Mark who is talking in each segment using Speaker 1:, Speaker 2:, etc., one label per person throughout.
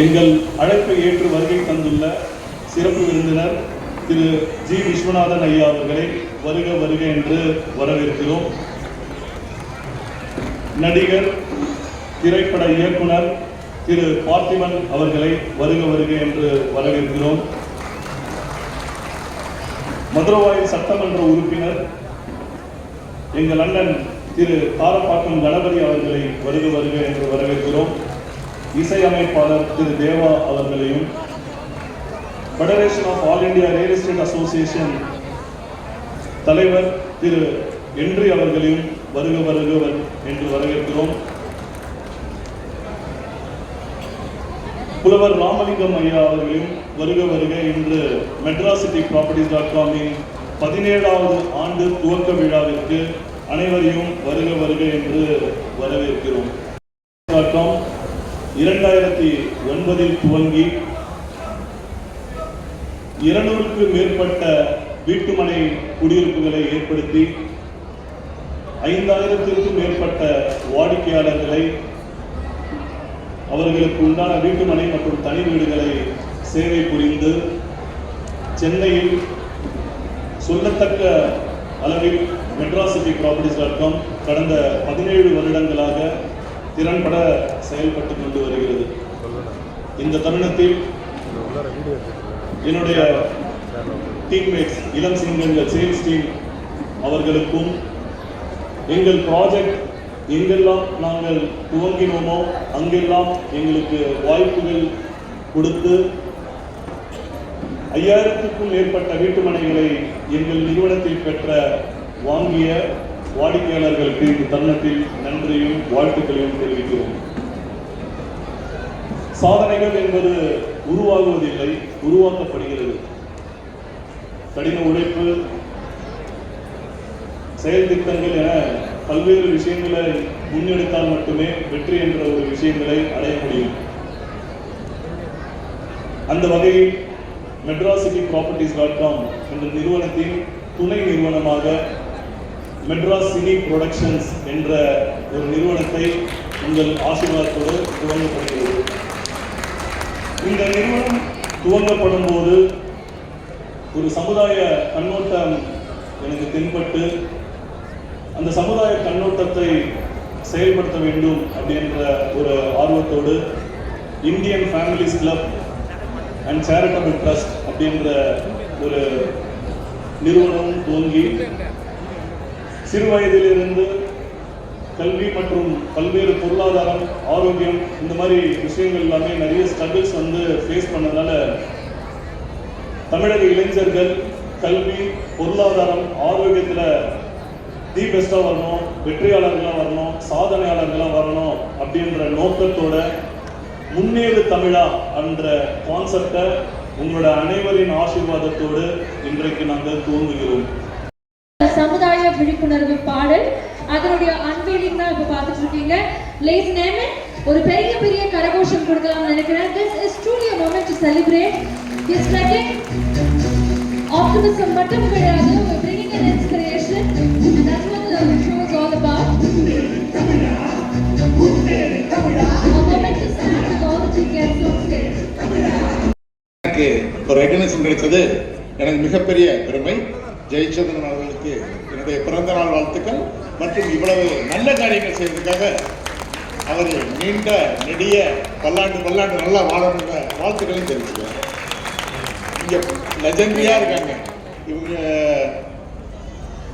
Speaker 1: எங்கள் அழைப்பை ஏற்று வருகை தந்துள்ள சிறப்பு விருந்தினர் திரு ஜி. விஸ்வநாதன் ஐயா அவர்களை வருக வருக என்று வரவேற்கிறோம். நடிகர் திரைப்பட இயக்குனர் திரு பார்த்திபன் அவர்களை வருக வருக என்று வரவேற்கிறோம். மதுரவாயில் சட்டமன்ற உறுப்பினர் எங்கள் அண்ணன் திரு தாரப்பாக்கம் கணபதி அவர்களை வருக வருக என்று வரவேற்கிறோம். இசையமைப்பாளர் திரு தேவா அவர்களையும் federation of all India real estate association தலைவர் திரு என்றி அவர்களையும் வருக வருக என்று வரவேற்கிறோம். புலவர் ராமலிங்கம் ஐயா அவர்களையும் வருக வருக என்று மெட்ராசிட்டி ப்ராப்பர்ட்டிஸ் டாட் காமின் பதினேழாவது ஆண்டு துவக்க விழாவிற்கு அனைவரையும் வருக வருக என்று வரவேற்கிறோம். டாட் காம் இரண்டாயிரத்தி ஒன்பதில் துவங்கி இருநூறுக்கு மேற்பட்ட வீட்டுமனை குடியிருப்புகளை ஏற்படுத்தி ஐந்தாயிரத்திற்கும் மேற்பட்ட வாடிக்கையாளர்களை அவர்களுக்கு உண்டான வீட்டுமனை மற்றும் தனி வீடுகளை சேவை புரிந்து சென்னையில் சொல்லத்தக்க அளவில் மெட்ராசிட்டி ப்ராப்பர்ட்டிஸ் டாட் காம் கடந்த பதினேழு வருடங்களாக திறன்பட செயல்பட்டு கொண்டு வருகிறது. இந்த தருணத்தில் என்னுடைய டீம்மேட்ஸ் இளம் சிங்கங்கள் சேல்ஸ் டீம் அவர்களுக்கும் எங்கள் ப்ராஜெக்ட் எங்கெல்லாம் நாங்கள் துவங்கினோமோ அங்கெல்லாம் எங்களுக்கு வாய்ப்புகள் கொடுத்து ஐயாயிரத்துக்கும் மேற்பட்ட வீட்டுமனைகளை எங்கள் நிறுவனத்தில் பெற்ற வாங்கிய வாடிக்கையாளர்களுக்கு இந்த தருணத்தில் நன்றியும் வாழ்த்துக்களையும் தெரிவிக்கிறோம். சாதனைகள் என்பது உருவாகுவதில்லை உருவாக்கப்படுகிறது. கடின உழைப்பு செயல் திட்டங்கள் என பல்வேறு விஷயங்களை முன்னெடுத்தால் மட்டுமே வெற்றி என்ற ஒரு விஷயங்களை அடைய முடியும். அந்த வகையில் மெட்ராசிட்டி ப்ராப்பர்ட்டிஸ் டாட் காம் என்ற நிறுவனத்தின் துணை நிறுவனமாக மெட்ராஸ் சினி ப்ரொடக்ஷன்ஸ் என்ற ஒரு நிறுவனத்தை உங்கள் ஆசீர்வாதத்தோடு துவங்கப்படுகிறது. இந்த நிறுவனம் துவங்கப்படும் போது ஒரு சமுதாய கண்ணோட்டம் எனக்கு தென்பட்டு அந்த சமுதாய கண்ணோட்டத்தை செயல்படுத்த வேண்டும் அப்படின்ற ஒரு ஆர்வத்தோடு Indian families club and charitable trust அப்படின்ற ஒரு நிறுவனம் துவங்கி சிறு வயதிலிருந்து கல்வி மற்றும் பல்வேறு பொருளாதாரம் ஆரோக்கியம் இந்த மாதிரி விஷயங்கள் எல்லாமே நிறைய ஸ்ட்ரகிள்ஸ் வந்து ஃபேஸ் பண்ணதால தமிழக இளைஞர்கள் கல்வி பொருளாதாரம் ஆரோக்கியத்தில் தி பெஸ்ட்டாக வரணும் வெற்றியாளர்களாக வரணும் சாதனையாளர்களாக வரணும் அப்படின்ற நோக்கத்தோட முன்னேறு தமிழா என்ற கான்செப்டை உங்களோட அனைவரின் ஆசீர்வாதத்தோடு இன்றைக்கு நாங்கள் தூங்குகிறோம்
Speaker 2: சமுதாய விழிப்புணர்வு பாடல் அதனுடைய அன்வீலிங் தான் இப்போ பார்த்துட்டு இருக்கீங்க லேஸ் நேம் ஒரு பெரிய பெரிய கரகோஷம் கொடுக்கலாம்னு நினைக்கிறேன் this is truly a moment to celebrate is trekking optimism மட்டும் கிடையாது bringing an inspiration that's what the show is all
Speaker 3: எனக்கு ஒரு ரெகனேஷன் கிடைச்சது எனக்கு மிகப்பெரிய பெருமை ஜெயச்சந்திரன் அவர்களுக்கு என்னுடைய பிறந்த நாள் வாழ்த்துக்கள் மற்றும் இவ்வளவு நல்ல காரியங்கள் செய்வதற்காக அவர் நீண்ட நெடிய பல்லாண்டு பல்லாண்டு நல்லா வாழணுன்ற வாழ்த்துக்களையும் தெரிவிச்சுக்கிறேன். இங்கே லெஜண்டரியாக இருக்காங்க. இவங்க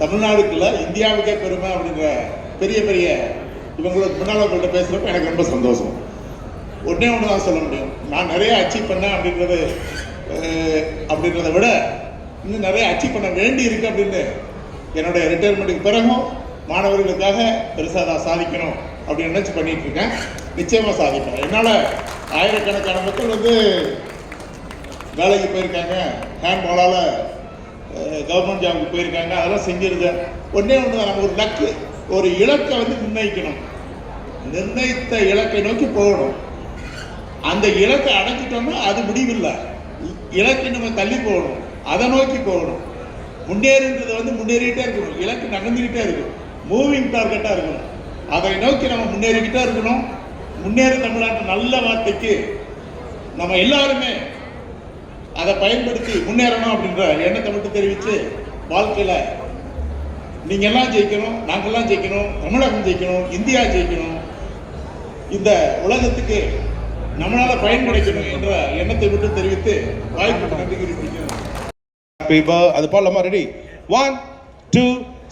Speaker 3: தமிழ்நாடுக்குள்ள இந்தியாவுக்கே பெருமை அப்படின்ற பெரிய பெரிய இவங்களுக்கு முன்னால் உங்கள்கிட்ட பேசுறப்ப எனக்கு ரொம்ப சந்தோஷம். உடனே ஒன்று தான் சொல்ல முடியும். நான் நிறைய அச்சீவ் பண்ணேன் அப்படின்றது அப்படின்றத விட இன்னும் நிறைய அச்சீவ் பண்ண வேண்டி இருக்கு அப்படின்னு என்னுடைய ரிட்டையர்மெண்ட்டுக்கு பிறகும் மாணவர்களுக்காக பெருசாக நான் சாதிக்கணும் அப்படின்னு நினச்சி பண்ணிட்டு இருக்கேன். நிச்சயமாக சாதிப்பேன் என்னால் ஆயிரக்கணக்கான மக்கள் வந்து வேலைக்கு போயிருக்காங்க. ஹேண்ட்பாலால் கவர்மெண்ட் ஜாபுக்கு போயிருக்காங்க. அதெல்லாம் செஞ்சிருந்தேன். ஒன்றே ஒன்று நம்ம ஒரு லக்கு ஒரு இலக்கை வந்து நிர்ணயிக்கணும். நிர்ணயித்த இலக்கை நோக்கி போகணும். அந்த இலக்கை அடைஞ்சிட்டோம்னா அது முடிவில்லை. இ- இலக்கை நம்ம தள்ளி போகணும். அதை நோக்கி போகணும். முன்னேறுன்றது வந்து முன்னேறிட்டே இருக்கணும். இலக்கு நகர்ந்துக்கிட்டே இருக்கும் மூவிங் டார்கெட்டாக இருக்கணும். அதை நோக்கி நம்ம முன்னேறிக்கிட்டே இருக்கணும். முன்னேறு தமிழ்நாட்டு நல்ல வார்த்தைக்கு நம்ம எல்லாருமே அதை பயன்படுத்தி முன்னேறணும் அப்படின்ற எண்ணத்தை மட்டும் தெரிவித்து வாழ்க்கையில் நீங்கள் எல்லாம் ஜெயிக்கணும் நாங்கள்லாம் ஜெயிக்கணும் தமிழகம் ஜெயிக்கணும் இந்தியா ஜெயிக்கணும் இந்த உலகத்துக்கு நம்மளால் பயன் கிடைக்கணும் என்ற எண்ணத்தை மட்டும் தெரிவித்து வாய்ப்பு நன்றி குறிப்பிடுகிறேன்
Speaker 4: ஹாப்பி அது பாடலாமா ready one two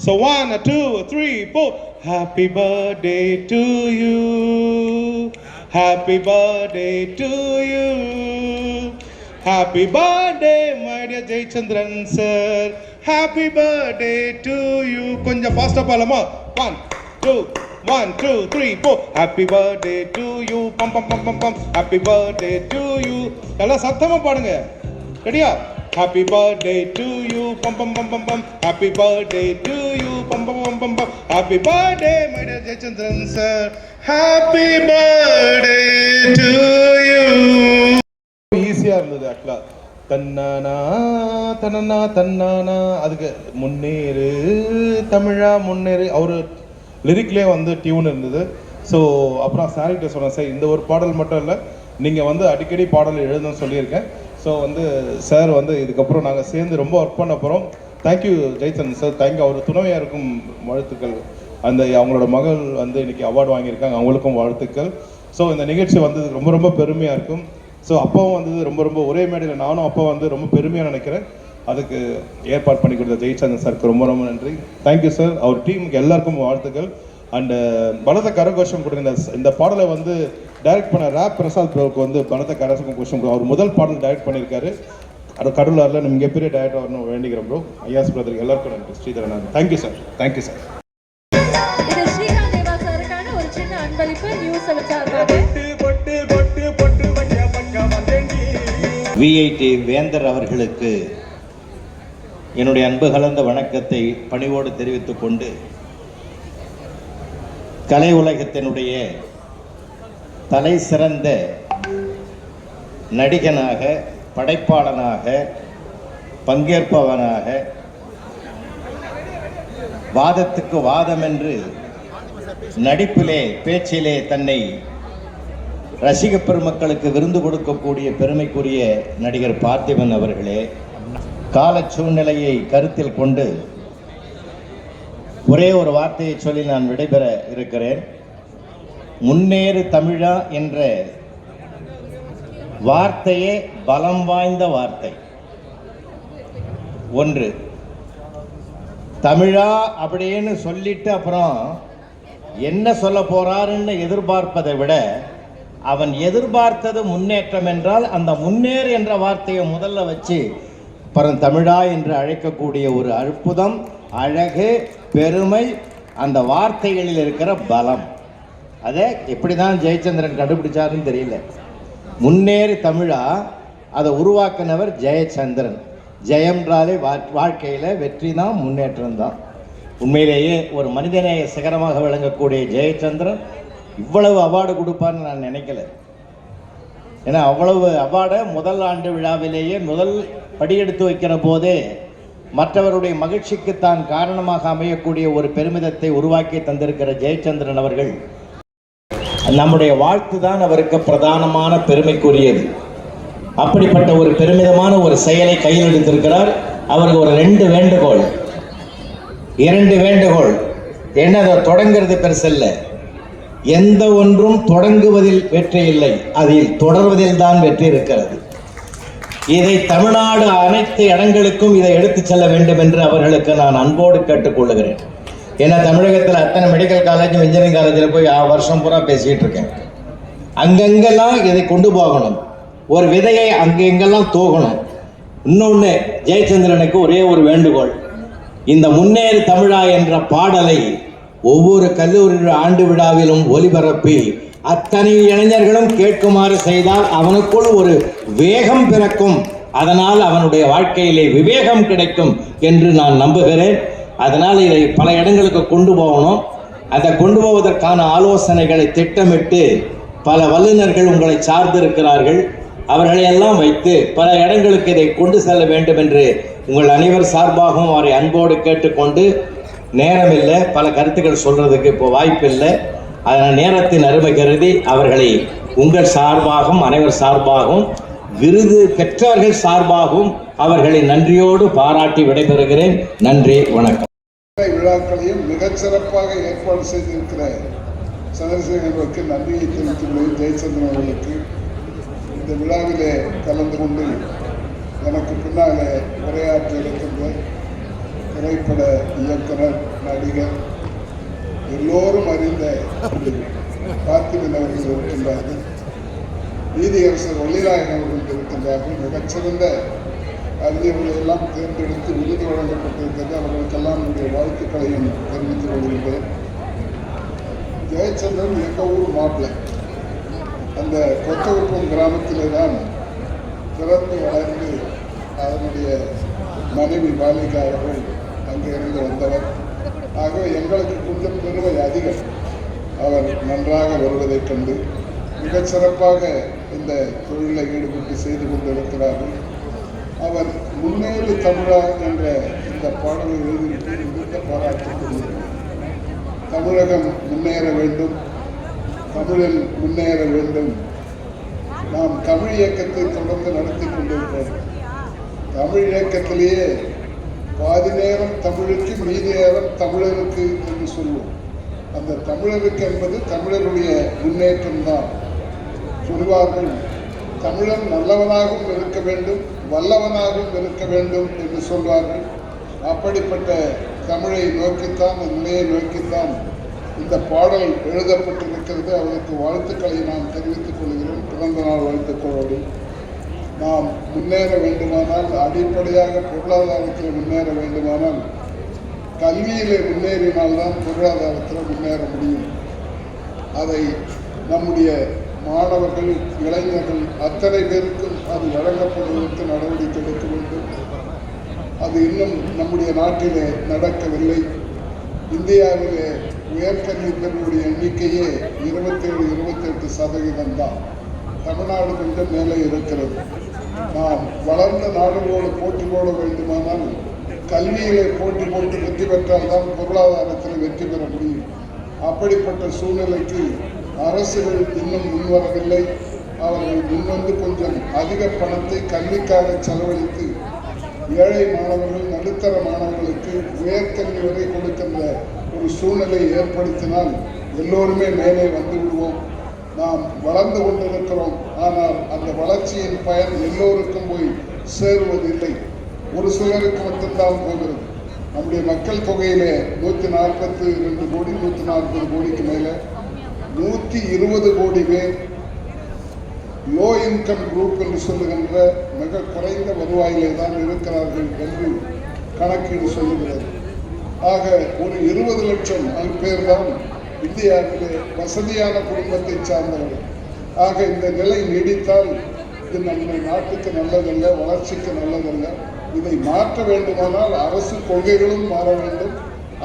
Speaker 4: so one two three four happy birthday to you happy birthday to you happy birthday my dear Jayachandran sir happy birthday to you கொஞ்சம் ஃபாஸ்ட்டாக பாடலாமா one two one two three four happy birthday to you பம் பம் பம் பம் பம் happy birthday to you நல்லா சத்தமாக பாடுங்க. ரெடியா ஹாப்பி birthday டு யூ பம் பம் பம் பம் பம் Happy birthday டு யூ பம் பம் பம் பம் பம் Happy birthday, my dear Jayachandran sir happy birthday to you. ஈஸியாக இருந்தது ஆக்சுவலாக தன்னானா தன்னனா தன்னானா. அதுக்கு முன்னேறு தமிழா முன்னேறு. அவர் லிரிக்லேயே வந்து டியூன் இருந்தது. ஸோ அப்புறம் சாரிகிட்ட சொன்னேன் சார் இந்த ஒரு பாடல் மட்டும் இல்லை. நீங்கள் வந்து அடிக்கடி பாடல் எழுதணும்னு சொல்லியிருக்கேன். ஸோ வந்து சார் வந்து இதுக்கப்புறம் நாங்கள் சேர்ந்து ரொம்ப ஒர்க் பண்ண போகிறோம் thank you Jaichand sir thank you அவர் துணையாக இருக்கும் வாழ்த்துக்கள். அந்த அவங்களோட மகள் வந்து இன்னைக்கு அவார்டு வாங்கியிருக்காங்க. அவங்களுக்கும் வாழ்த்துக்கள். ஸோ இந்த நிகழ்ச்சி வந்தது ரொம்ப ரொம்ப பெருமையாக இருக்கும். ஸோ அப்பாவும் வந்தது ரொம்ப ரொம்ப ஒரே மேடையில் நானும் அப்பா வந்து ரொம்ப பெருமையாக நினைக்கிறேன். அதுக்கு ஏற்பாடு பண்ணி கொடுத்த ஜெயச்சந்திரன் சாருக்கு ரொம்ப ரொம்ப நன்றி. தேங்க்யூ சார் அவர் டீமுக்கு எல்லாருக்கும் வாழ்த்துக்கள். அண்டு பலத்த கரகோஷம் கொடுங்க இந்த- இந்த பாடலை வந்து டைரக்ட் பண்ண ரேப் பிரசாத் ப்ரோவுக்கு வந்து பலத்த கரகோஷம் அவர் முதல் பாடல் டைரக்ட் பண்ணியிருக்காரு. அது கடவுளாரில் நம்ம மிகப்பெரிய டேரக்டர் வரணும் வேண்டிக்கிறோம் ப்ரோ ஐயாஸ் பிரதர் எல்லாருக்கும் நன்றி. Sridharan thank you sir thank you sir
Speaker 2: இது ஸ்ரீகாந்த் தேவா சாருக்கான ஒரு சின்ன அன்பளிப்பு நியூஸ் சார்பாக
Speaker 5: விஐடி வேந்தர் அவர்களுக்கு என்னுடைய அன்பு கலந்த வணக்கத்தை பணிவோடு தெரிவித்துக் கொண்டு கலை உலகத்தினுடைய தலை சிறந்த நடிகனாக படைப்பாளனாக பங்கேற்பவனாக வாதத்துக்கு வாதம் என்று நடிப்பிலே பேச்சிலே தன்னை ரசிக பெருமக்களுக்கு விருந்து கொடுக்கக்கூடிய பெருமைக்குரிய நடிகர் பார்த்திபன் அவர்களே கால சூழ்நிலையை கருத்தில் கொண்டு ஒரே ஒரு வார்த்தையை சொல்லி நான் விடைபெற இருக்கிறேன். முன்னேறு தமிழா என்ற வார்த்தையே பலம் வாய்ந்த வார்த்தை. ஒன்று தமிழா அப்படின்னு சொல்லிட்டு அப்புறம் என்ன சொல்ல போறாருன்னு எதிர்பார்ப்பதை விட அவன் எதிர்பார்த்தது முன்னேற்றம் என்றால் அந்த முன்னேறு என்ற வார்த்தையை முதல்ல வச்சு அப்புறம் தமிழா என்று அழைக்கக்கூடிய ஒரு அற்புதம் அழகு பெருமை அந்த வார்த்தைகளில் இருக்கிற பலம். அதை எப்படி தான் ஜெயச்சந்திரன் கண்டுபிடிச்சாருன்னு தெரியல. முன்னேறி தமிழா அதை உருவாக்கினவர் ஜெயச்சந்திரன். ஜெயம்ன்றாலே வா- வாழ்க்கையில் வெற்றி தான் முன்னேற்றம் தான் உண்மையிலேயே ஒரு மனிதநேய சிகரமாக விளங்கக்கூடிய ஜெயச்சந்திரன் இவ்வளவு அவார்டு கொடுப்பார்னு நான் நினைக்கல. ஏன்னா அவ்வளவு அவார்டை முதல் ஆண்டு விழாவிலேயே முதல் படியெடுத்து வைக்கிற போதே மற்றவருடைய மகிழ்ச்சிக்கு தான் காரணமாக அமையக்கூடிய ஒரு பெருமிதத்தை உருவாக்கி தந்திருக்கிற ஜெயச்சந்திரன் அவர்கள் நம்முடைய வாழ்த்து தான் அவருக்கு பிரதானமான பெருமைக்குரியது. அப்படிப்பட்ட ஒரு பெருமிதமான ஒரு செயலை கையில் எடுத்திருக்கிறார். அவருக்கு ஒரு ரெண்டு வேண்டுகோள். இரண்டு வேண்டுகோள். என்ன அதை தொடங்கிறது பெருசல்ல எந்த ஒன்றும் தொடங்குவதில் வெற்றி இல்லை. அதில் தொடர்வதில் தான் வெற்றி இருக்கிறது. இதை தமிழ்நாடு அனைத்து இடங்களுக்கும் இதை எடுத்துச் செல்ல வேண்டும் என்று அவர்களுக்கு நான் அன்போடு கேட்டுக்கொள்ளுகிறேன். ஏன்னா தமிழகத்தில் அத்தனை மெடிக்கல் காலேஜும் இன்ஜினியரிங் காலேஜில் போய் வருஷம் பூரா பேசிகிட்டு இருக்கேன். அங்கங்கெல்லாம் இதை கொண்டு போகணும். ஒரு விதையை அங்கெங்கெல்லாம் தூகணும். இன்னொன்று ஜெயச்சந்திரனுக்கு ஒரே ஒரு வேண்டுகோள். இந்த முன்னேறு தமிழா என்ற பாடலை ஒவ்வொரு கல்லூரி ஆண்டு விழாவிலும் ஒலிபரப்பி அத்தனை இளைஞர்களும் கேட்குமாறு செய்தால் அவனுக்குள் ஒரு வேகம் பிறக்கும். அதனால் அவனுடைய வாழ்க்கையிலே விவேகம் கிடைக்கும் என்று நான் நம்புகிறேன். அதனால் இதை பல இடங்களுக்கு கொண்டு போகணும். அதை கொண்டு போவதற்கான ஆலோசனைகளை திட்டமிட்டு பல வல்லுநர்கள் உங்களை சார்ந்திருக்கிறார்கள். அவர்களை எல்லாம் வைத்து பல இடங்களுக்கு இதை கொண்டு செல்ல வேண்டும் என்று உங்கள் அனைவர் சார்பாகவும் அவரை அன்போடு கேட்டுக்கொண்டு நேரமில்லை. பல கருத்துக்கள் சொல்கிறதுக்கு இப்போ வாய்ப்பு இல்லை அதனால் நேரத்தின் அருமை கருதி அவர்களை உங்கள் சார்பாகவும் அனைவர் சார்பாகவும் விருது பெற்றவர்கள் சார்பாகவும் அவர்களை நன்றியோடு பாராட்டி விடைபெறுகிறேன். நன்றி வணக்கம்.
Speaker 6: விழாக்களையும் மிகச்சிறப்பாக ஏற்பாடு செய்திருக்கிற சந்திரசேகரனுக்கு நன்றியை தெரிவித்துள்ளேன் ஜெயச்சந்திரன் அவர்களுக்கு. இந்த விழாவிலே கலந்து கொண்டு எனக்கு பின்னாலே உரையாற்ற இருக்கின்ற திரைப்பட இயக்குனர் நடிகர் எல்லோரும் அறிந்த பார்த்திபன் அவர்கள் இருக்கின்றார்கள். நீதியரசர் ஒளிராயன் அவர்கள் இருக்கின்றார்கள். மிகச்சிறந்த அறிஞர்களை எல்லாம் தேர்ந்தெடுத்து விருது வழங்கப்பட்டிருக்கிறது. அவர்களுக்கெல்லாம் என்னுடைய வாழ்த்துக்களையும் தெரிவித்துக் கொள்கின்றேன். ஜெயச்சந்திரன் எங்கள் ஊர் மாப்பிள்ளை. அந்த கொத்தகுப்பம் கிராமத்திலே தான் பிறந்து வளர்ந்து அதனுடைய மனைவி பாலிகா அவர்கள் அங்கே இருந்து வந்தவர் ஆகவே எங்களுக்கு கொஞ்சம் பெருமை அதிகம் அவர் நன்றாக வருவதைக் கண்டு மிகச் சிறப்பாக இந்த தொழிலை ஈடுபட்டு செய்து கொண்டிருக்கிறார்கள். அவர் முன்னேறு தமிழா என்ற இந்த பாடலை எழுதிவிட்டு மிகுந்த பாராட்டுக்குரியது தமிழகம் முன்னேற வேண்டும். தமிழில் முன்னேற வேண்டும். நாம் தமிழ் இயக்கத்தை தொடர்ந்து நடத்தி கொண்டிருக்கிறோம். தமிழ் இயக்கத்திலேயே பாதி நேரம் தமிழுக்கு மீதி நேரம் தமிழருக்கு என்று சொல்லுவோம் அந்த தமிழருக்கு என்பது தமிழருடைய முன்னேற்றம்தான். சொல்வார்கள் தமிழன் நல்லவனாகவும் இருக்க வேண்டும் வல்லவனாகவும் இருக்க வேண்டும் என்று சொல்வார்கள். அப்படிப்பட்ட தமிழை நோக்கித்தான் அந்த நிலையை நோக்கித்தான் இந்த பாடல் எழுதப்பட்டிருக்கிறது. அவருக்கு வாழ்த்துக்களை நான் தெரிவித்துக் கொள்கிறேன். பிறந்த நாள் வாழ்த்துக்களோடு. நாம் முன்னேற வேண்டுமானால் அடிப்படையாக பொருளாதாரத்தில் முன்னேற வேண்டுமானால் கல்வியில் முன்னேறினால்தான் பொருளாதாரத்தில் முன்னேற முடியும். அதை நம்முடைய மாணவர்கள் இளைஞர்கள் அத்தனை பேருக்கும் அது வழங்கப்படுவதற்கு நடவடிக்கை எடுக்க வேண்டும் அது இன்னும் நம்முடைய நாட்டிலே நடக்கவில்லை. இந்தியாவிலே உயர்கல்வி பெறக்கூடிய எண்ணிக்கையே இருபத்தேழு இருபத்தெட்டு சதவீதம் தான். தமிழ்நாடு கொஞ்சம் மேலே இருக்கிறது. நாம் வளர்ந்த நாடுகளோடு போட்டி போட வேண்டுமானால் கல்வியிலே போட்டி போட்டு வெற்றி பெற்றால் தான் பொருளாதாரத்தில் வெற்றி பெற முடியும். அப்படிப்பட்ட சூழ்நிலைக்கு அரசுகள் இன்னும் முன்வரவில்லை. அவர்கள் முன்வந்து கொஞ்சம் அதிக பணத்தை கல்விக்காக செலவழித்து ஏழை மாணவர்கள் நடுத்தர மாணவர்களுக்கு உயர்கல்வி வரை கொடுக்கின்ற ஒரு சூழ்நிலை ஏற்படுத்தினால் எல்லோருமே மேலே வந்து விடுவோம். நாம் வளர்ந்து கொண்டிருக்கிறோம். ஆனால் அந்த வளர்ச்சியின் பயன் எல்லோருக்கும் போய் சேருவதில்லை. ஒரு சிலருக்கு மட்டும்தான் போகிறது. நம்முடைய மக்கள் தொகையிலே நூற்றி நாற்பத்தி ரெண்டு கோடி நூற்றி நாற்பது கோடிக்கு மேலே நூற்றி இருபது கோடி பேர் லோ இன்கம் குரூப் என்று சொல்லுகின்ற மிக குறைந்த வருவாயிலே தான் இருக்கிறார்கள் என்று கணக்கீடு சொல்லுகிறது. ஆக ஒரு இருபது லட்சம் பேர் தான் இந்தியாவிலே வசதியான குடும்பத்தை சார்ந்தவர்கள். ஆக இந்த நிலை நீடித்தால் இது நம்ம நாட்டுக்கு நல்லதல்ல வளர்ச்சிக்கு நல்லதல்ல. இதை மாற்ற வேண்டுமானால் அரசு கொள்கைகளும் மாற வேண்டும்.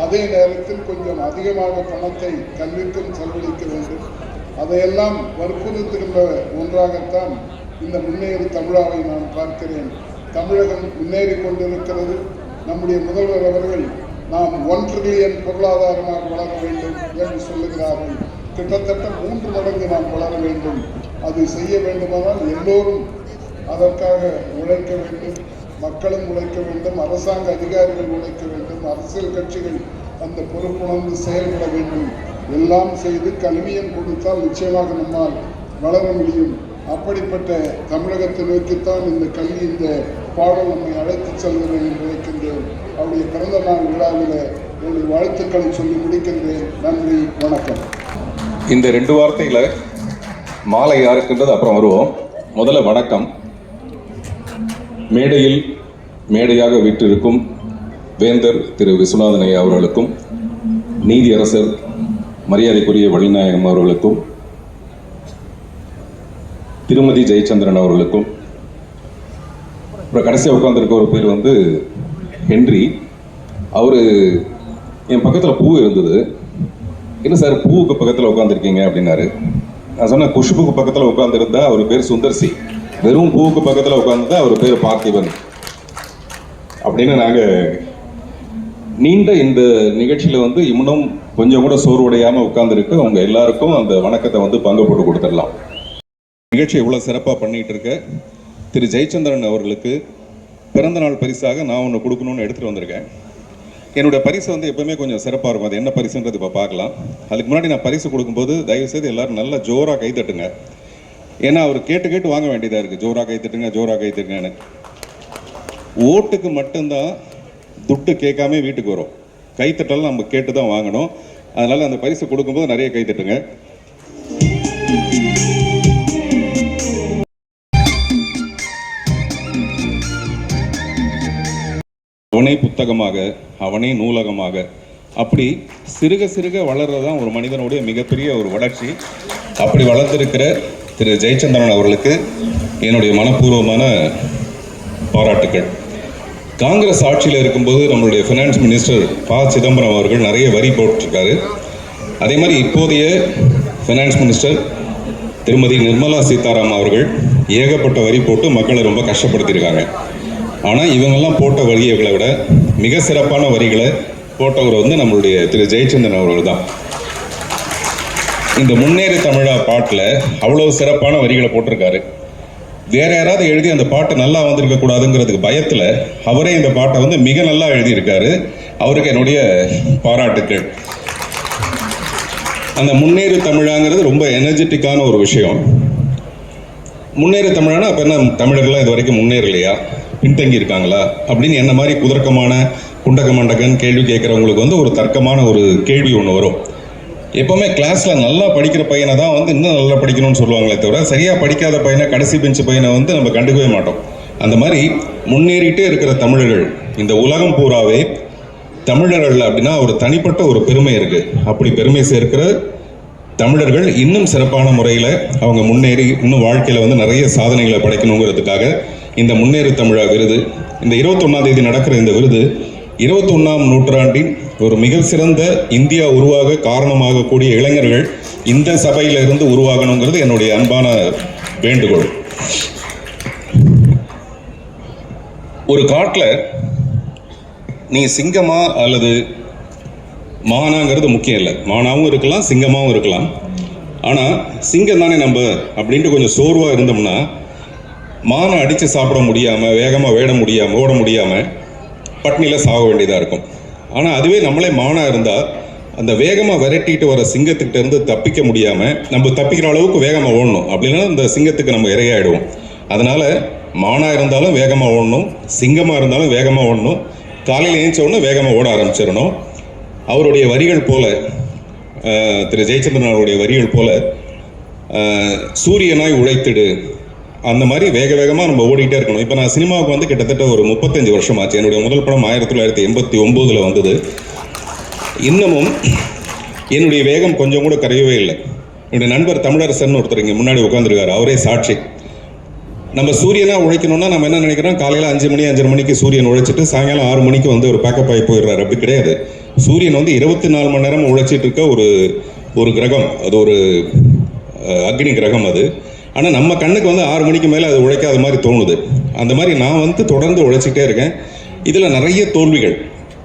Speaker 6: அதே நேரத்தில் கொஞ்சம் அதிகமாக பணத்தை கல்விக்கும் செலவழிக்க வேண்டும். அதையெல்லாம் வற்புறுத்துகின்ற ஒன்றாகத்தான் இந்த முன்னேறு தமிழாவை நான் பார்க்கிறேன். தமிழகம் முன்னேறி கொண்டிருக்கிறது. நம்முடைய முதல்வர் அவர்கள் நாம் ஒன் ட்ரில்லியன் பொருளாதாரமாக வளர வேண்டும் என்று சொல்லுகிறார்கள். கிட்டத்தட்ட மூன்று மடங்கு நாம் வளர வேண்டும். அது செய்ய வேண்டுமானால் எல்லோரும் அதற்காக உழைக்க வேண்டும். மக்களும் உழைக்க வேண்டும் அரசாங்க அதிகாரிகள் உழைக்க வேண்டும் அரசியல் கட்சிகள் அந்த பொறுப்புணர்ந்து செயல்பட வேண்டும். எல்லாம் செய்து கல்வியம் கொடுத்தால் நிச்சயமாக நம்மால் வளர முடியும். அப்படிப்பட்ட தமிழகத்தை நோக்கித்தான் இந்த கல்வி இந்த பாடல் நம்மை அழைத்துச் செல்கிறேன் என்று நினைக்கின்றேன். அவருடைய பிறந்த நாள் விழாவில் என்னுடைய வாழ்த்துக்களை சொல்லி முடிக்கின்றேன். நன்றி வணக்கம்.
Speaker 7: இந்த ரெண்டு வார்த்தையில் மாலை யாருக்குன்றது? அப்புறம் வருவோம். முதல்ல வணக்கம். மேடையில் மேடையாக வீற்றிருக்கும் வேந்தர் திரு விஸ்வநாதன் ஐயா அவர்களுக்கும் நீதியரசர் மரியாதைக்குரிய வழிநாயகம் அவர்களுக்கும் திருமதி ஜெயச்சந்திரன் அவர்களுக்கும் அப்புறம் கடைசியாக உட்காந்துருக்க ஒரு பேர் வந்து ஹென்றி. அவர் என் பக்கத்தில் பூ இருந்தது. என்ன சார் பூவுக்கு பக்கத்தில் உட்காந்துருக்கீங்க அப்படின்னாரு. நான் சொன்னேன் குஷ்புக்கு பக்கத்தில் உட்காந்துருந்தா அவர் பேர் சுந்தர்சி வெறும் பூவுக்கு பக்கத்தில் உட்காந்துருந்தா அவர் பேர் பார்த்திபன். அப்படின்னு நாங்கள் நீண்ட இந்த நிகழ்ச்சியில் வந்து இன்னும் கொஞ்சம் கூட சோர்வடையாமல் உட்காந்துருக்கு அவங்க எல்லாருக்கும் அந்த வணக்கத்தை வந்து பங்கு போட்டு கொடுத்துடலாம். நிகழ்ச்சி இவ்வளோ சிறப்பாக பண்ணிகிட்டு இருக்க. திரு ஜெயச்சந்திரன் அவர்களுக்கு பிறந்த நாள் பரிசாக நான் ஒன்று கொடுக்கணும்னு எடுத்துகிட்டு வந்திருக்கேன். என்னுடைய பரிசு வந்து எப்பவுமே கொஞ்சம் சிறப்பாக இருக்கும். அது என்ன பரிசுன்றது இப்போ பார்க்கலாம். அதுக்கு முன்னாடி நான் பரிசு கொடுக்கும்போது தயவுசெய்து எல்லோரும் நல்லா ஜோராக கைதட்டுங்க ஏன்னா அவர் கேட்டு கேட்டு வாங்க வேண்டியதாக இருக்குது ஜோராக கை தட்டுங்க ஜோராக கை ஓட்டுக்கு மட்டும்தான் துட்டு கேட்காம வீட்டுக்கு வரும். கைத்தட்டலாம் நம்ம கேட்டு தான் வாங்கணும். அதனால் அந்த பரிசு கொடுக்கும்போது நிறைய கை தட்டுங்க. அவனே புத்தகமாக அவனே நூலகமாக அப்படி சிறுக சிறுக வளர்றதான் ஒரு மனிதனுடைய மிகப்பெரிய ஒரு வளர்ச்சி. அப்படி வளர்ந்திருக்கிற திரு ஜெயச்சந்திரன் அவர்களுக்கு என்னுடைய மனப்பூர்வமான பாராட்டுக்கள். காங்கிரஸ் ஆட்சியில் இருக்கும்போது நம்மளுடைய ஃபினான்ஸ் மினிஸ்டர் ப. சிதம்பரம் அவர்கள் நிறைய வரி போட்டிருக்காரு. அதே மாதிரி இப்போதைய ஃபினான்ஸ் மினிஸ்டர் திருமதி நிர்மலா சீதாராமன் அவர்கள் ஏகப்பட்ட வரி போட்டு மக்களை ரொம்ப கஷ்டப்படுத்தியிருக்காங்க. ஆனால் இவங்கெல்லாம் போட்ட வரிகளை விட மிக சிறப்பான வரிகளை போட்டவர் வந்து நம்மளுடைய திரு ஜெயச்சந்திரன் அவர்கள் தான். இந்த முன்னேறி தமிழா பாட்டில் அவ்வளோ சிறப்பான வரிகளை போட்டிருக்காரு. வேற யாராவது எழுதி அந்த பாட்டு நல்லா வந்திருக்க கூடாதுங்கிறதுக்கு பயத்தில் அவரே இந்த பாட்டை வந்து மிக நல்லா எழுதியிருக்காரு. அவருக்கு என்னுடைய பாராட்டுக்கள். அந்த முன்னேறு தமிழாங்கிறது ரொம்ப எனர்ஜெட்டிக்கான ஒரு விஷயம். முன்னேறு தமிழானா அப்போ என்ன தமிழர்கள்லாம் இது வரைக்கும் முன்னேறலையா? பின்தங்கி இருக்காங்களா? அப்படின்னு என்ன மாதிரி குதர்க்கமான குண்டக மண்டகன் கேள்வி கேட்குறவங்களுக்கு வந்து ஒரு தர்க்கமான ஒரு கேள்வி ஒன்று வரும். எப்போவுமே கிளாஸில் நல்லா படிக்கிற பையனை தான் வந்து இன்னும் நல்லா படிக்கணும்னு சொல்லுவாங்களே தவிர சரியாக படிக்காத பையனை கடைசி பெஞ்சு பையனை வந்து நம்ம கண்டுக்கவே மாட்டோம். அந்த மாதிரி முன்னேறிட்டே இருக்கிற தமிழர்கள் இந்த உலகம் பூராவே தமிழர்கள் அப்படின்னா ஒரு தனிப்பட்ட ஒரு பெருமை இருக்கு. அப்படி பெருமை சேர்க்கிற தமிழர்கள் இன்னும் சிறப்பான முறையில் அவங்க முன்னேறி இன்னும் வாழ்க்கையில் வந்து நிறைய சாதனைகளை படைக்கணுங்கிறதுக்காக இந்த முன்னேறு தமிழா விருது இந்த இருபத்தொன்னாம் தேதி நடக்கிற இந்த விருது இருபத்தொன்னாம் நூற்றாண்டின் ஒரு மிக சிறந்த இந்தியா உருவாக காரணமாக கூடிய இளைஞர்கள் இந்த சபையிலிருந்து உருவாகணுங்கிறது என்னுடைய அன்பான வேண்டுகோள். ஒரு காட்டில் நீ சிங்கமா அல்லது மானாங்கிறது முக்கியம் இல்லை. மானாவும் இருக்கலாம் சிங்கமாகவும் இருக்கலாம். ஆனால் சிங்கம் தானே நம்ம அப்படின்ட்டு கொஞ்சம் சோர்வாக இருந்தோம்னா மானை அடித்து சாப்பிட முடியாமல் வேகமாக வேட முடியாமல் ஓட முடியாமல் பட்னியில் சாக வேண்டியதாக இருக்கும். ஆனால் அதுவே நம்மளே மானாக இருந்தால் அந்த வேகமாக விரட்டிட்டு வர சிங்கத்துக்கிட்ட இருந்து தப்பிக்க முடியாமல் நம்ம தப்பிக்கிற அளவுக்கு வேகமாக ஓடணும். அப்படின்னா அந்த சிங்கத்துக்கு நம்ம இரையாயிடுவோம். அதனால் மானாக இருந்தாலும் வேகமாக ஓடணும் சிங்கமாக இருந்தாலும் வேகமாக ஓடணும் காலையில் ஏஞ்ச உடனே வேகமாக ஓட ஆரம்பிச்சிடணும். அவருடைய வரிகள் போல திரு ஜெயச்சந்திரன் அவருடைய வரிகள் போல சூரியனாய் உழைத்திடு அந்த மாதிரி வேக வேகமாக நம்ம ஓடிட்டே இருக்கணும். இப்போ நான் சினிமாவுக்கு வந்து கிட்டத்தட்ட ஒரு முப்பத்தஞ்சு வருஷம் ஆச்சு என்னுடைய முதல் படம் ஆயிரத்தி தொள்ளாயிரத்தி எண்பத்தி ஒம்போதில் வந்தது. இன்னமும் என்னுடைய வேகம் கொஞ்சம் கூட கரையவே இல்லை. என்னுடைய நண்பர் தமிழரசன் ஒருத்தர் இங்கே முன்னாடி உட்காந்துருக்காரு அவரே சாட்சி. நம்ம சூரியனா உழைக்கணும்னா நம்ம என்ன நினைக்கிறோம்? காலையில் அஞ்சு மணி அஞ்சரை மணிக்கு சூரியன் உழைச்சிட்டு சாயங்காலம் ஆறு மணிக்கு வந்து ஒரு பேக்கப் ஆகி போயிடுறாரு. அப்படி கிடையாது. சூரியன் வந்து இருபத்தி நாலு மணி நேரம் உழைச்சிட்டு இருக்க ஒரு ஒரு கிரகம். அது ஒரு அக்னி கிரகம் அது. ஆனால் நம்ம கண்ணுக்கு வந்து ஆறு மணிக்கு மேலே அது உழைக்காத மாதிரி தோணுது. அந்த மாதிரி நான் வந்து தொடர்ந்து உழைச்சிட்டே இருக்கேன். இதில் நிறைய தோல்விகள்.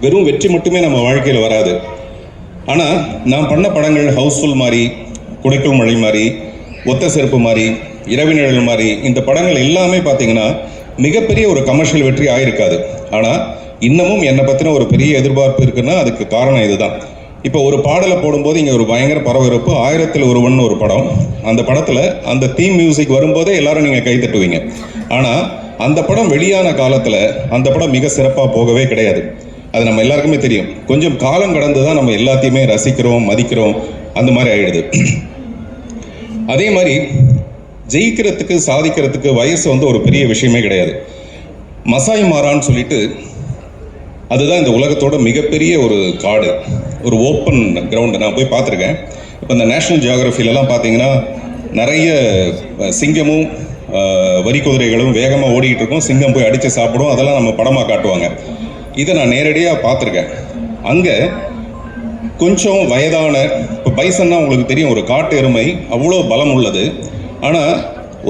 Speaker 7: வெறும் வெற்றி மட்டுமே நம்ம வாழ்க்கையில் வராது. ஆனால் நான் பண்ண படங்கள் ஹவுஸ்ஃபுல் மாதிரி குடைக்குள் மழை மாதிரி ஒத்த செருப்பு மாதிரி இரவு நிழல் மாதிரி இந்த படங்கள் எல்லாமே பார்த்தீங்கன்னா மிகப்பெரிய ஒரு கமர்ஷியல் வெற்றி ஆயிருக்காது ஆனால் இன்னமும் என்னை பற்றின ஒரு பெரிய எதிர்பார்ப்பு இருக்குன்னா அதுக்கு காரணம் இதுதான். இப்போ ஒரு பாடலை போடும்போது இங்கே ஒரு பயங்கர பரபரப்பு. ஆயிரத்தில் ஒருவன் ஒரு படம். அந்த படத்தில் அந்த தீம் மியூசிக் வரும்போதே எல்லாரும் நீங்கள் கை தட்டுவீங்க. ஆனால் அந்த படம் வெளியான காலத்தில் அந்த படம் மிக சிறப்பாக போகவே கிடையாது. அது நம்ம எல்லாருக்குமே தெரியும். கொஞ்சம் காலம் கடந்து தான் நம்ம எல்லாத்தையுமே ரசிக்கிறோம் மதிக்கிறோம். அந்த மாதிரி ஆயிடுது. அதே மாதிரி ஜெயிக்கிறதுக்கு சாதிக்கிறதுக்கு வயசு வந்து ஒரு பெரிய விஷயமே கிடையாது. மசாய் மாறான்னு சொல்லிட்டு அதுதான் இந்த உலகத்தோட மிகப்பெரிய ஒரு காடு. ஒரு ஓப்பன் கிரவுண்டு நான் போய் பார்த்துருக்கேன். இப்போ இந்த நேஷ்னல் ஜியாகிரஃபிலலாம் பார்த்தீங்கன்னா நிறைய சிங்கமும் வரி குதிரைகளும் வேகமாக ஓடிக்கிட்டு இருக்கும். சிங்கம் போய் அடித்து சாப்பிடும். அதெல்லாம் நம்ம படமாக காட்டுவாங்க. இதை நான் நேரடியாக பார்த்துருக்கேன். அங்கே கொஞ்சம் வயதான இப்போ பைசன்னா உங்களுக்கு தெரியும் ஒரு காட்டு எருமை அவ்வளோ பலம் உள்ளது. ஆனால்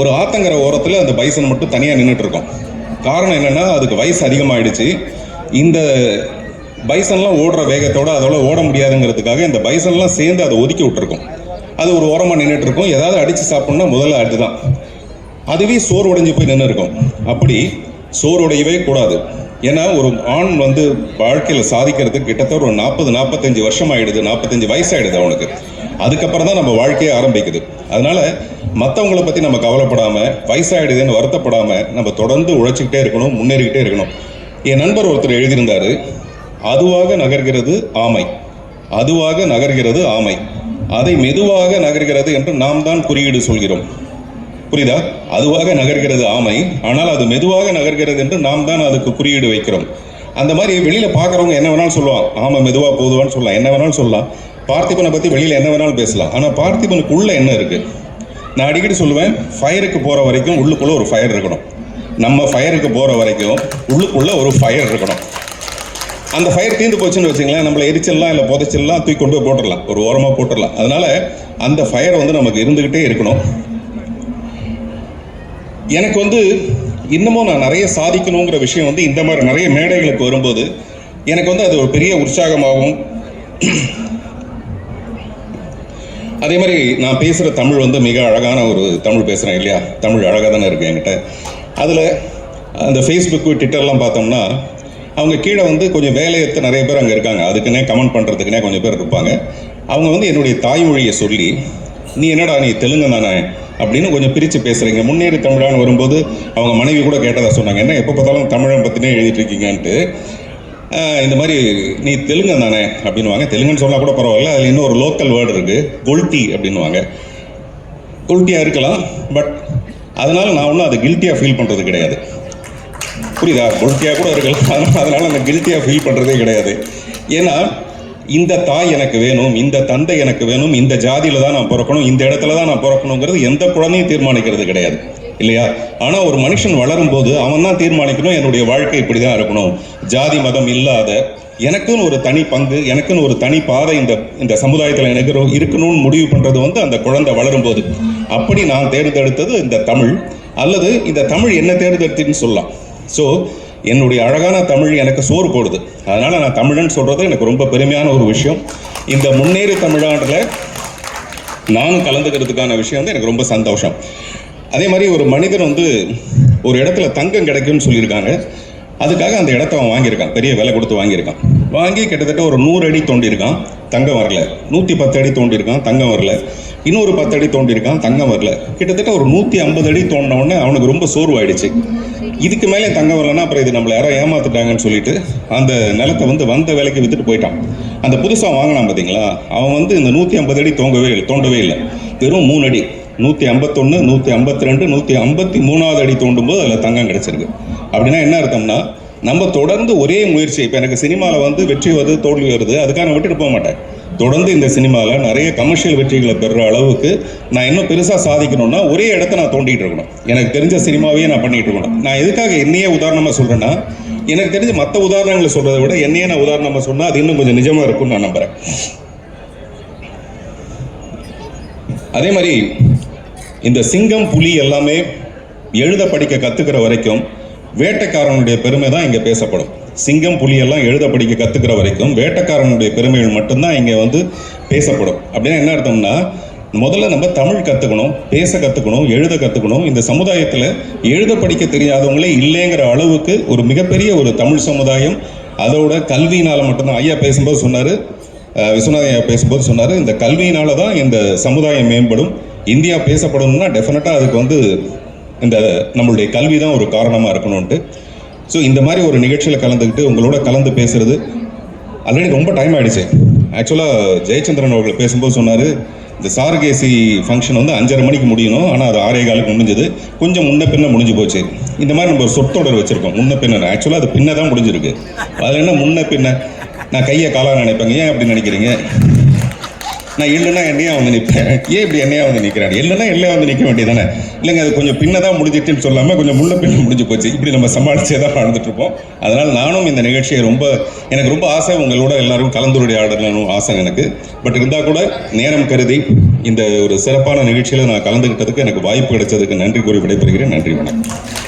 Speaker 7: ஒரு ஆத்தங்கர ஓரத்தில் அந்த பைசன் மட்டும் தனியாக நின்றுட்டு இருக்கோம். காரணம் என்னென்னா அதுக்கு வயசு அதிகமாகிடுச்சு இந்த பைசன்லாம் ஓடுற வேகத்தோட அதோட ஓட முடியாதுங்கிறதுக்காக இந்த பைசன்லாம் சேர்ந்து அதை ஒதுக்கி விட்டுருக்கோம். அது ஒரு ஓரமாக நின்றுட்டு இருக்கும் ஏதாவது அடித்து சாப்பிட்ணுன்னா முதல்ல அதுதான். அதுவே சோறு உடைஞ்சு போய் நின்று இருக்கும் அப்படி சோறு உடையவே கூடாது. ஏன்னா ஒரு ஆண் வந்து வாழ்க்கையில் சாதிக்கிறதுக்கு கிட்டத்தட்ட ஒரு நாற்பது நாற்பத்தஞ்சு வருஷம் ஆயிடுது. நாற்பத்தஞ்சு வயசாயிடுது அவனுக்கு. அதுக்கப்புறம் தான் நம்ம வாழ்க்கையே ஆரம்பிக்குது. அதனால மற்றவங்கள பற்றி நம்ம கவலைப்படாமல் வயசாயிடுதுன்னு வருத்தப்படாமல் நம்ம தொடர்ந்து உழைச்சிக்கிட்டே இருக்கணும் முன்னேறிக்கிட்டே இருக்கணும். என் நண்பர் ஒருத்தர் எழுதியிருந்தாரு அதுவாக நகர்கிறது ஆமை. அதுவாக நகர்கிறது ஆமை. அதை மெதுவாக நகர்கிறது என்று நாம் தான் குறியீடு சொல்கிறோம். புரியுதா? அதுவாக நகர்கிறது ஆமை ஆனால் அது மெதுவாக நகர்கிறது என்று நாம் தான் அதுக்கு குறியீடு வைக்கிறோம். அந்த மாதிரி வெளியில் பார்க்குறவங்க என்ன வேணாலும் சொல்லுவான் ஆமை மெதுவாக போதுவான்னு சொல்லலாம். என்ன வேணாலும் சொல்லலாம். பார்த்திபனை பற்றி வெளியில் என்ன வேணாலும் பேசலாம். ஆனால் பார்த்திபனுக்கு உள்ளே என்ன இருக்குது நான் அடிக்கடி சொல்லுவேன் ஃபயருக்கு போகிற வரைக்கும் உள்ளுக்குள்ளே ஒரு ஃபயர் இருக்கணும். நம்ம ஃபயருக்கு போகிற வரைக்கும் உள்ளுக்குள்ளே ஒரு ஃபயர் இருக்கணும். அந்த ஃபயர் தீர்ந்து போச்சுன்னு வச்சுங்களேன் நம்மளை எரிச்சிடலாம் இல்லை புதைச்சிடலாம் தூக்கி கொண்டு போய் போட்டுடலாம். ஒரு ஓரமாக போட்டுடலாம். அதனால அந்த ஃபயர் வந்து நமக்கு இருந்துக்கிட்டே இருக்கணும். எனக்கு வந்து இன்னமும் நான் நிறைய சாதிக்கணுங்கிற விஷயம் வந்து இந்த மாதிரி நிறைய மேடைகளுக்கு வரும்போது எனக்கு வந்து அது ஒரு பெரிய உற்சாகமாகவும் அதே மாதிரி நான் பேசுகிற தமிழ் வந்து மிக அழகான ஒரு தமிழ் பேசுகிறேன் இல்லையா? தமிழ் அழகாக தானே இருக்கு என்கிட்ட. அதில் அந்த ஃபேஸ்புக்கு ட்விட்டர்லாம் பார்த்தோம்னா அவங்க கீழே வந்து கொஞ்சம் வேலையற்ற நிறைய பேர் அங்கே இருக்காங்க. அதுக்குன்னே கமெண்ட் பண்ணுறதுக்குனே கொஞ்சம் பேர் இருப்பாங்க. அவங்க வந்து என்னுடைய தாய்மொழியை சொல்லி நீ என்னடா நீ தெலுங்கு தானே? அப்படின்னு கொஞ்சம் பிரித்து பேசுகிறீங்க முன்னேறி தமிழான்னு வரும்போது அவங்க மனைவி கூட கேட்டதாக சொன்னாங்க. என்ன எப்போ பார்த்தாலும் தமிழை பற்றினே எழுதிட்டு இருக்கீங்கன்ட்டு இந்த மாதிரி நீ தெலுங்கு தானே? அப்படின்னுவாங்க. தெலுங்குன்னு சொன்னால் கூட பரவாயில்ல. அதில் இன்னும் ஒரு லோக்கல் வேர்டு இருக்குது கொல்ட்டி அப்படின்னுவாங்க. கொல்ட்டியாக இருக்கலாம் பட் அதனால் நான் ஒன்றும் அதை கில்ட்டியாக ஃபீல் பண்ணுறது கிடையாது. புரியுதா? குல்ட்டியாக கூட இருக்கலாம். அதனால் அந்த கில்ட்டியாக ஃபீல் பண்ணுறதே கிடையாது. ஏன்னா இந்த தாய் எனக்கு வேணும் இந்த தந்தை எனக்கு வேணும் இந்த ஜாதியில் தான் நான் பிறக்கணும் இந்த இடத்துல தான் நான் பிறக்கணுங்கிறது எந்த குழந்தையும் தீர்மானிக்கிறது கிடையாது. இல்லையா? ஆனால் ஒரு மனுஷன் வளரும் போது அவன் தான் தீர்மானிக்கணும் என்னுடைய வாழ்க்கை இப்படி தான் இருக்கணும். ஜாதி மதம் இல்லாத எனக்குன்னு ஒரு தனி பங்கு எனக்குன்னு ஒரு தனி பாதை இந்த இந்த சமுதாயத்தில் எனக்கு இருக்கணும்னு முடிவு பண்ணுறது வந்து அந்த குழந்தை வளரும் போது அப்படி நான் தேர்ந்தெடுத்தது இந்த தமிழ். அல்லது இந்த தமிழ் என்ன தேர்ந்தெடுத்துன்னு சொல்லலாம். ஸோ என்னுடைய அழகான தமிழ் எனக்கு சோறு போடுது. அதனால் நான் தமிழன் சொல்கிறது எனக்கு ரொம்ப பெருமையான ஒரு விஷயம். இந்த முன்னேறு தமிழாண்டில் நானும் கலந்துக்கிறதுக்கான விஷயம் வந்து எனக்கு ரொம்ப சந்தோஷம். அதே மாதிரி ஒரு மனிதன் வந்து ஒரு இடத்துல தங்கம் கிடைக்கும்னு சொல்லியிருக்காங்க. அதுக்காக அந்த இடத்த அவன் வாங்கியிருக்கான். பெரிய விலை கொடுத்து வாங்கியிருக்கான். வாங்கி கிட்டத்தட்ட ஒரு நூறு அடி தோண்டியிருக்கான். தங்கம் வரல. நூற்றி பத்து அடி தோண்டியிருக்கான். தங்கம் வரல. இன்னொரு பத்து அடி தோண்டியிருக்கான். தங்கம் வரல. கிட்டத்தட்ட ஒரு நூற்றி ஐம்பது அடி தோண்டின உடனே அவனுக்கு ரொம்ப சோர்வாயிடுச்சு. இதுக்கு மேலே தங்கம் வரலன்னா அப்புறம் இது நம்மளை யாரோ ஏமாத்துட்டாங்கன்னு சொல்லிட்டு அந்த நிலத்தை வந்து வந்த விலைக்கு விற்றுட்டு போயிட்டான். அந்த புதுசாக வாங்கினான் பார்த்தீங்களா அவன் வந்து இந்த நூற்றி ஐம்பது அடி தோங்கவே இல்லை தோண்டவே இல்லை. வெறும் மூணு அடி. நூற்றி ஐம்பத்தொன்று நூற்றி ஐம்பத்தி ரெண்டு நூற்றி ஐம்பத்தி மூணாவது அடி தோண்டும் போது அதில் தங்கம் கிடச்சிருக்கு. அப்படின்னா என்ன அர்த்தம்னா நம்ம தொடர்ந்து ஒரே முயற்சி இப்போ எனக்கு சினிமாவில் வந்து வெற்றி வருது தோல்வி வருது அதுக்காக நான் விட்டுட்டு போக மாட்டேன். தொடர்ந்து இந்த சினிமாவில் நிறைய கமர்ஷியல் வெற்றிகளை பெறுற அளவுக்கு நான் இன்னும் பெருசாக சாதிக்கணும்னா ஒரே இடத்த நான் தோண்டிகிட்டு இருக்கணும். எனக்கு தெரிஞ்ச சினிமாவையே நான் பண்ணிகிட்டு இருக்கணும். நான் எதுக்காக என்னையே உதாரணமாக சொல்கிறேன்னா எனக்கு தெரிஞ்ச மற்ற உதாரணங்களை சொல்கிறத விட என்னையே நான் உதாரணமாக சொன்னால் அது இன்னும் கொஞ்சம் நிஜமாக இருக்கும்னு நான் நம்புகிறேன் அதே மாதிரி இந்த சிங்கம் புலி எல்லாமே எழுத படிக்க கற்றுக்கிற வரைக்கும் வேட்டைக்காரனுடைய பெருமை தான் இங்கே பேசப்படும். சிங்கம் புலியெல்லாம் எழுத படிக்க கற்றுக்கிற வரைக்கும் வேட்டைக்காரனுடைய பெருமைகள் மட்டும்தான் இங்கே வந்து பேசப்படும். அப்படின்னா என்ன அர்த்தம்னா முதல்ல நம்ம தமிழ் கற்றுக்கணும் பேச கற்றுக்கணும் எழுத கற்றுக்கணும் இந்த சமுதாயத்தில் எழுத படிக்க தெரியாதவங்களே இல்லைங்கிற அளவுக்கு ஒரு மிகப்பெரிய ஒரு தமிழ் சமுதாயம் அதோட கல்வியினால் மட்டும்தான். ஐயா பேசும்போது சொன்னார் விஸ்வநாதன் ஐயா பேசும்போது சொன்னார் இந்த கல்வியினால தான் இந்த சமுதாயம் மேம்படும். இந்தியா பேசப்படணும்னா டெஃபினட்டாக அதுக்கு வந்து இந்த நம்மளுடைய கல்வி தான் ஒரு காரணமாக இருக்கணும்ன்ட்டு. ஸோ இந்த மாதிரி ஒரு நிகழ்ச்சியில் கலந்துக்கிட்டு உங்களோட கலந்து பேசுறது ஆல்ரெடி ரொம்ப டைம் ஆகிடுச்சு ஆக்சுவலாக ஜெயச்சந்திரன் அவர்கள் பேசும்போது சொன்னார் இந்த சாரகேசி ஃபங்க்ஷன் வந்து அஞ்சரை மணிக்கு முடியணும். ஆனால் அது ஆறே காலுக்கு முடிஞ்சது. கொஞ்சம் முன்ன பின்ன முடிஞ்சு போச்சு. இந்த மாதிரி நம்ம ஒரு சொற்றொடர் வச்சுருக்கோம் முன்ன பின்ன. ஆக்சுவலாக அது பின்ன தான் முடிஞ்சிருக்கு. அதில் என்ன முன்ன பின்ன? நான் கையை காலாக நினைப்பேங்க. ஏன் அப்படி நினைக்கிறீங்க? நான் இல்லைன்னா என்னையா வந்து நிற்பேன் ஏன் இப்படி என்னையா வந்து நிற்கிறாரு இல்லைன்னா எல்லையா வந்து நிற்க வேண்டியதானே இல்லைங்க அது கொஞ்சம் பின்னதான் முடிஞ்சிட்டுன்னு சொல்லாமல் கொஞ்சம் முன்ன பின்ன முடிஞ்சு போச்சு. இப்படி நம்ம சமாளிச்சே தான் வாழ்ந்துட்டு இருப்போம். அதனால் நானும் இந்த நிகழ்ச்சியை ரொம்ப எனக்கு ரொம்ப ஆசை. உங்களோட எல்லாரும் கலந்துரையாடணும் ஆசை எனக்கு. பட் இருந்தால் கூட நேரம் கருதி இந்த ஒரு சிறப்பான நிகழ்ச்சியில் நான் கலந்துக்கிட்டதுக்கு எனக்கு வாய்ப்பு கிடைச்சதுக்கு நன்றி கூறி விடைபெறுகிறேன். நன்றி வணக்கம்.